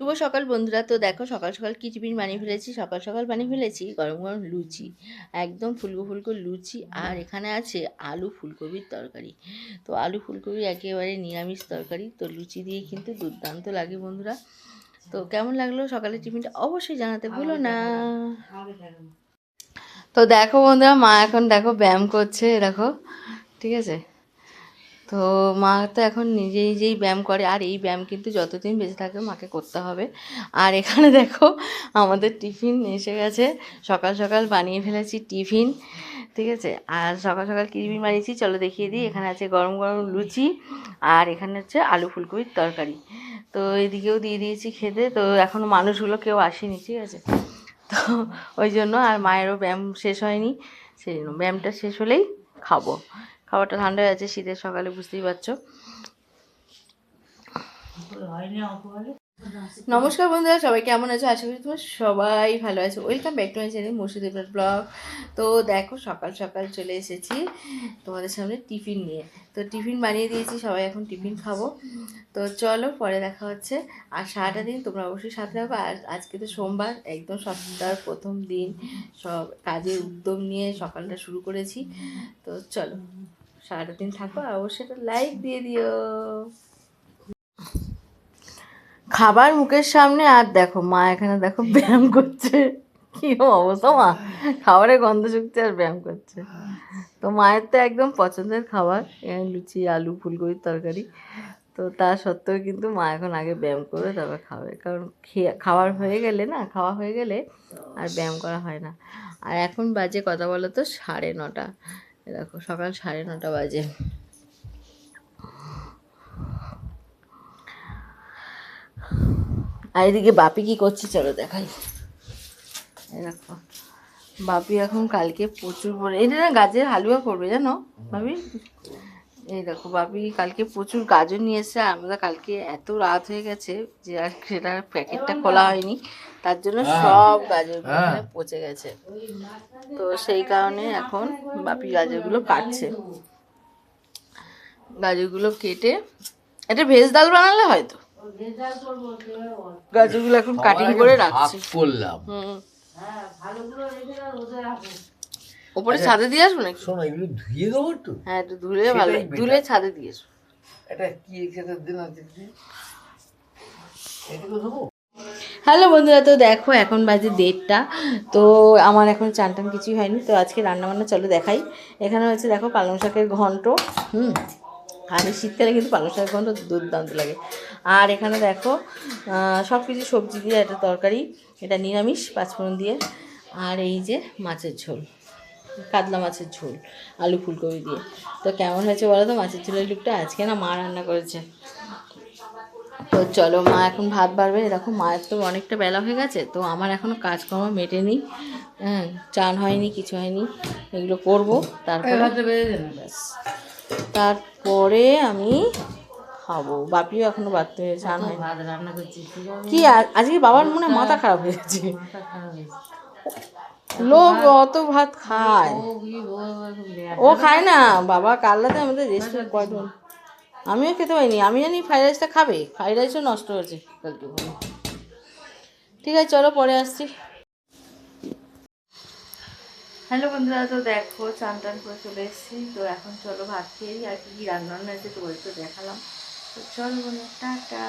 শুভ সকাল বন্ধুরা। তো দেখো সকাল সকাল কি টিফিন বানিয়ে ফেলেছি সকাল সকাল বানিয়ে ফেলেছি গরম গরম লুচি একদম ফুলকো ফুলকো লুচি। আর এখানে আছে আলু ফুলকপির তরকারি। তো আলু ফুলকপি একেবারে নিরামিষ তরকারি। তো লুচি দিয়ে কিন্তু দুর্দান্ত লাগে বন্ধুরা। তো কেমন লাগল সকালের টিফিনটা অবশ্যই জানাতে ভুলো না। তো দেখো বন্ধুরা মা এখন দেখো ব্যায়াম করছে দেখো ঠিক আছে? তো মা তো এখন নিজে নিজেই ব্যায়াম করে, আর এই ব্যায়াম কিন্তু যতদিন বেঁচে থাকে মাকে করতে হবে। আর এখানে দেখো আমাদের টিফিন এসে গেছে। সকাল সকাল বানিয়ে ফেলেছি টিফিন, ঠিক আছে? আর সকাল সকাল কী টিফিন বানিয়েছি, চলো দেখিয়ে দিই। এখানে আছে গরম গরম লুচি, আর এখানে হচ্ছে আলু ফুলকপির তরকারি। তো এদিকেও দিয়ে দিয়েছি খেতে, তো এখনও মানুষগুলো কেউ আসেনি, ঠিক আছে? তো ওই জন্য আর মায়েরও ব্যায়াম শেষ হয়নি। সেই জন্য ব্যায়ামটা শেষ হলেই খাব। খাবারটা ঠান্ডা হয়ে আছে, শীতের সকালে বুঝতেই পারছ। নমস্কার বন্ধুরা, সবাই কেমন আছো? আশা করি তোমার সবাই ভালো আছো। Welcome back to my channel Murshidabad blog. তো দেখো, সকাল সকাল চলে এসেছি তোমাদের সামনে টিফিন নিয়ে। তো টিফিন বানিয়ে দিয়েছি, সবাই এখন টিফিন খাব। তো চলো, পরে দেখা হচ্ছে। আর সারাটা দিন তোমরা অবশ্যই সাথে থাকো। আর আজকে তো সোমবার, একদম সপ্তাহের প্রথম দিন। সব কাজের উদ্যম নিয়ে সকালটা শুরু করেছি। তো চলো। সারাটা দিন থাকো, আর অবশ্যই লাইক দিয়ে দিও। খাবার মুখের সামনে, আর দেখো, মা এখানে দেখো ব্যায়াম করছে। কি অবস্থা, মা? খাবারের গন্ধ শুকছে আর ব্যায়াম করছে। তো মায়ের তো একদম পছন্দের খাবার লুচি, আলু, ফুলকপির তরকারি। তো তা সত্ত্বেও কিন্তু মা এখন আগে ব্যায়াম করবে তারপর খাবে। কারণ খেয়ে খাবার হয়ে গেলে না, খাওয়া হয়ে গেলে আর ব্যায়াম করা হয় না। আর এখন বাজে কথা বলো তো, সাড়ে নটা। দেখো, সকাল সাড়ে নটা বাজে। আর এদিকে বাপি কি করছে, চলো দেখাই। এই দেখো, বাপি এখন কালকে প্রচুর পরে এটা না গাজের হালুয়া করবে, জানো ভাবি? এই দেখো, বাপি কালকে প্রচুর গাজর নিয়ে আর আমরা কালকে এত রাত হয়ে গেছে যে আর সেটার প্যাকেটটা খোলা হয়নি। তার জন্য সব গাজর পচে গেছে। তো সেই কারণে এখন বাপি গাজরগুলো কাটছে। গাজরগুলো কেটে এটা ভেজ ডাল বানালে হয়তো। গাজরগুলো এখন কাটিং করে রাখছি। করলাম। হুম। ওপরে ছাদে দিয়ে আসব নাকি? শোনো এগুলো ধুয়ে দেবো একটু। হ্যাঁ একটু ধুলে ভালো। ধুলে ছাদে দিয়ে আসব। এটা কি খেতে দিন আছে এটুকু দেবো? হ্যালো বন্ধুরা, তো দেখো এখন বাজে দেড়টা। তো আমার এখন চান টান কিছুই হয়নি, তো আজকে রান্নাবান্না চলো দেখাই। এখানে হচ্ছে দেখো পালং শাকের ঘন্ট, হুম? আর শীতকালে কিন্তু পালং শাকের ঘন্ট দুর্দান্ত লাগে। আর এখানে দেখো সব কিছু সবজি দিয়ে একটা তরকারি, এটা নিরামিষ, পাঁচফোড়ন দিয়ে। আর এই যে মাছের ঝোল, কাতলা মাছের ঝোল, আলু ফুলকপি দিয়ে। তো কেমন হয়েছে বলো তো, মাছের ঝোলের লুকটা আজকে না মা রান্না করেছে। তো চলো মা এখন ভাত বাড়বে দেখো মায়ের তো অনেকটা বেলা হয়ে গেছে তো আমার এখনও কাজকর্ম মেটেনি হ্যাঁ চান হয়নি কিছু হয়নি এগুলো করব তারপরে তারপরে আমি খাব বাপিও এখনও হয়ে চান হয়নি কি আজকে বাবার মনে মাথা খারাপ হয়ে গেছে লোক অত ভাত খায় ও খায় না বাবা কাল্লাতে আমাদের রেস্টুরেন্ট কয়জন আমিও খেতে পাইনি আমি জানি ফ্রাইড রাইসটা খাবে। ফ্রাইড রাইসও নষ্ট হয়েছে কালকে। ঠিক আছে, চলো পরে আসছি। হ্যালো বন্ধুরা, তো দেখো চান টান করে চলে এসেছি। তো এখন চলো ভাত খেয়ে আর কি রান্না আছে তোমাদের তো দেখালাম। তো চলো বন্ধু টাটা।